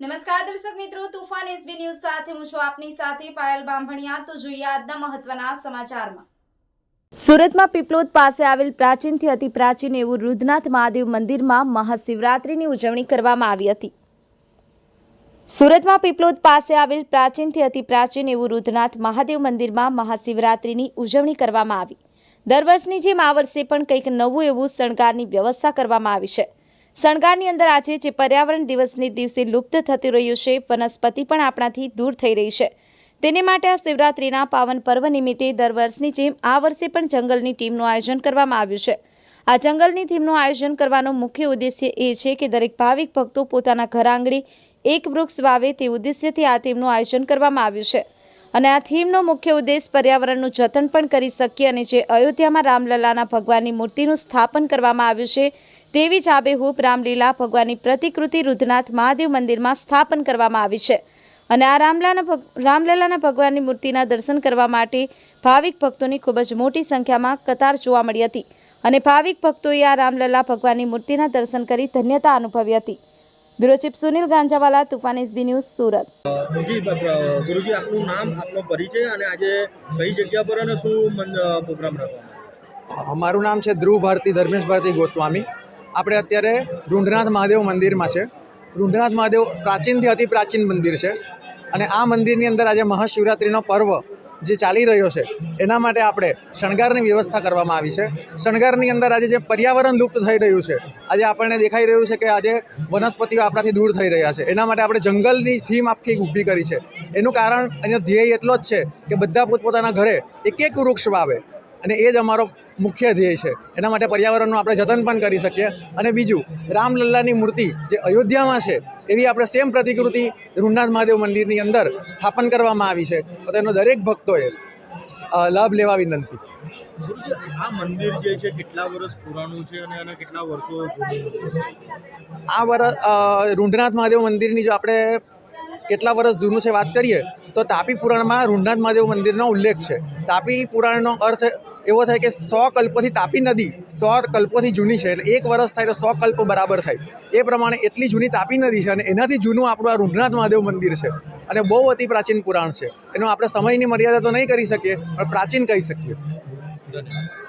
નમસ્કાર દર્શક મિત્રો, તુફાન એસબી ન્યૂઝ સાથે હું છું આપની સાથે પાયલ બાંભણિયા. તો જોઈએ આજના મહત્વના સમાચારમાં. સુરતમાં પીપલોદ પાસે આવેલ પ્રાચીનથી અતિ પ્રાચીન એવું રુદ્રનાથ મહાદેવ મંદિરમાં મહાશિવરાત્રિની ઉજવણી કરવામાં આવી હતી. સુરતમાં પીપલોદ પાસે આવેલ પ્રાચીનથી અતિ પ્રાચીન એવું રુદ્રનાથ મહાદેવ મંદિરમાં મહાશિવરાત્રિની ઉજવણી કરવામાં આવી. દર વર્ષની જેમ આ વર્ષે પણ કંઈક નવું એવું શણગારની વ્યવસ્થા કરવામાં આવી છે. શણગારની અંદર આજે જે પર્યાવરણ દિવસને દિવસે લુપ્ત થતી રહ્યું છે, વનસ્પતિ પણ આપણાથી દૂર થઈ રહી છે. તેને માટે આ શિવરાત્રિના પાવન પર્વ નિમિત્તે દર વર્ષની જેમ આ વર્ષે પણ જંગલની ટીમનું આયોજન કરવામાં આવ્યું છે. આ જંગલની થીમનું આયોજન કરવાનો મુખ્ય ઉદ્દેશ્ય એ છે કે દરેક ભાવિક ભક્તો પોતાના ઘર આંગળી એક વૃક્ષ વાવે તે ઉદ્દેશ્યથી આ થીમનું આયોજન કરવામાં આવ્યું છે. અને આ થીમનો મુખ્ય ઉદ્દેશ પર્યાવરણનું જતન પણ કરી શકીએ અને જે અયોધ્યામાં રામલલાના ભગવાનની મૂર્તિનું સ્થાપન કરવામાં આવ્યું છે તેવી જ આબેહૂબ રામલીલા ભગવાનની પ્રતિકૃતિ રુદ્રનાથ મહાદેવ મંદિરમાં સ્થાપન કરવામાં આવી છે. અને આ રામલાના ભગ- રામલલાના ભગવાનની મૂર્તિના દર્શન કરવા માટે ભાવિક ભક્તોની ખૂબ જ મોટી સંખ્યામાં કતાર જોવા મળી હતી. અને ભાવિક ભક્તોએ આ રામલલા ભગવાનની મૂર્તિના દર્શન કરી ધન્યતા અનુભવી હતી. Bureau chief Sunil Ganjawala Toofan SB news Surat. જી ગુરુજી આપનું નામ આપનો પરિચય અને આજે કઈ જગ્યા પર અને શું પ્રોગ્રામ રાખવાનો મારું નામ છે ધ્રુવ ભારતી ધર્મેશ ભારતી ગોસ્વામી. આપણે અત્યારે રૂંઢનાથ મહાદેવ મંદિરમાં છે. રૂંઢનાથ મહાદેવ પ્રાચીનથી અતિ પ્રાચીન મંદિર છે. અને આ મંદિરની અંદર આજે મહાશિવરાત્રિનો પર્વ જે ચાલી રહ્યો છે, એના માટે આપણે શણગારની વ્યવસ્થા કરવામાં આવી છે. શણગારની અંદર આજે જે પર્યાવરણ લુપ્ત થઈ રહ્યું છે, આજે આપણને દેખાઈ રહ્યું છે કે આજે વનસ્પતિઓ આપણાથી દૂર થઈ રહ્યા છે. એના માટે આપણે જંગલની થીમ આખી ઊભી કરી છે. એનું કારણ એનો ધ્યેય એટલો જ છે કે બધા પોતપોતાના ઘરે એક એક વૃક્ષ વાવે. અને એ જ અમારો મુખ્ય ધ્યેય છે. એના માટે પર્યાવરણનું આપણે જતન પણ કરી શકીએ. અને બીજું રામલલ્લાની મૂર્તિ જે અયોધ્યામાં છે એવી આપણે સેમ પ્રતિકૃતિ રૂમનાથ મહાદેવ મંદિરની અંદર સ્થાપન કરવામાં આવી છે. તો તેનો દરેક ભક્તોએ લાભ લેવા વિનંતી. આ મંદિર જે છે કેટલા વર્ષ પુરાણું છે અને એના કેટલા વર્ષો જૂનું આ વર્ષ રૂંઢનાથ મહાદેવ મંદિરની જો આપણે કેટલા વર્ષ જૂનું છે વાત કરીએ તો તાપી પુરાણમાં રૂંઢનાથ મહાદેવ મંદિરનો ઉલ્લેખ છે. તાપી પુરાણનો અર્થ એવો થાય કે સો કલ્પોથી તાપી નદી સો કલ્પોથી જૂની છે, એટલે એક વર્ષ થાય તો સો કલ્પ બરાબર થાય. એ પ્રમાણે એટલી જૂની તાપી નદી છે અને એનાથી જૂનું આપણું આ રૂંઢનાથ મહાદેવ મંદિર છે અને બહુ અતિ પ્રાચીન પુરાણ છે. એનો આપણે સમયની મર્યાદા તો નહીં કરી શકીએ, પણ પ્રાચીન કહી શકીએ. ધન્યવાદ.